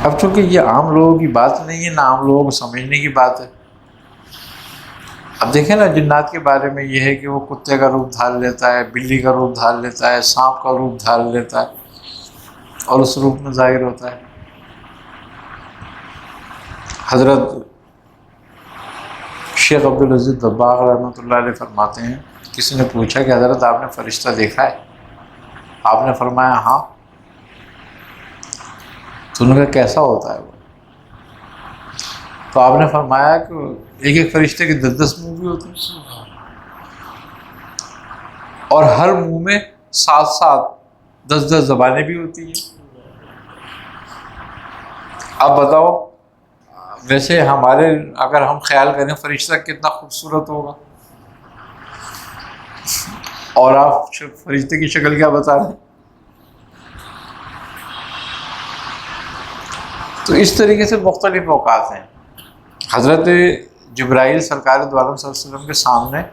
अब चूँकि ये आम लोगों की बात नहीं है, ना आम लोगों को समझने की बात है। अब देखें ना, जिन्नात के बारे में ये है कि वो कुत्ते का रूप धार लेता है, बिल्ली का रूप धार लेता है, सांप का रूप धार लेता है और उस रूप में ज़ाहिर होता है। हज़रत शेख अब्दुल अज़ीज़ दब्बाग रहमत फरमाते हैं, किसी ने पूछा कि हज़रत, आपने फरिश्ता देखा है? आपने फरमाया हाँ। तो उन्होंने कहा कैसा होता है वो? तो आपने फरमाया कि एक एक फरिश्ते के दस दस मुँह भी होते हैं। और हर मुँह में साथ साथ दस दस जबानें भी होती हैं। अब बताओ, वैसे हमारे, अगर हम ख्याल करें, फरिश्ता कितना खूबसूरत होगा। और आप फरिश्ते की शक्ल क्या बता रहे हैं? तो इस तरीके से मुख्तलिफ़ अवकात हैं। हज़रत जब्राइल सरकार वसल्लम के सामने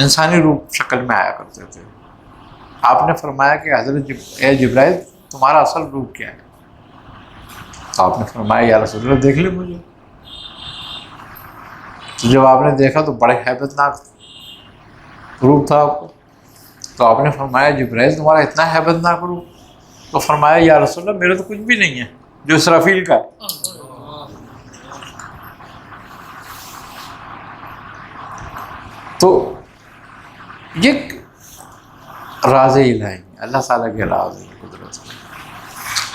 इंसानी रूप शक्ल में आया करते थे। आपने फरमाया कि हज़रत जब्राइल, तुम्हारा असल रूप क्या है? तो आपने फरमाया, या रसूल देख ले मुझे। तो जब आपने देखा तो बड़े हैबतनाक रूप था आपको। तो आपने फरमाया, जब्राइल, तुम्हारा इतना हैबतनाक रूप। तो फरमाया, या रसूल मेरे तो कुछ भी नहीं है। जो इसराफील का। तो ये राज इलाही अल्लाह ताला के राज कुदरत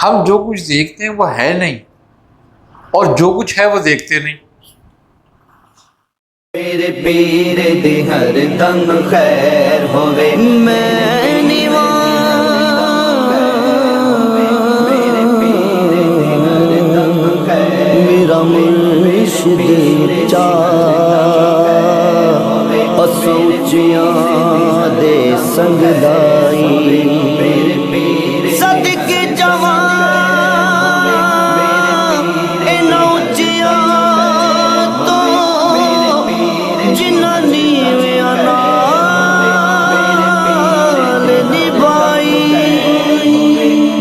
हम जो कुछ देखते हैं, वो है नहीं, और जो कुछ है, वो देखते नहीं। मेरे पीर दी हर दम खैर होवे, मैं ਦੂਜਿਆਂ ਦੇ ਸੰਗ ਦਾਈ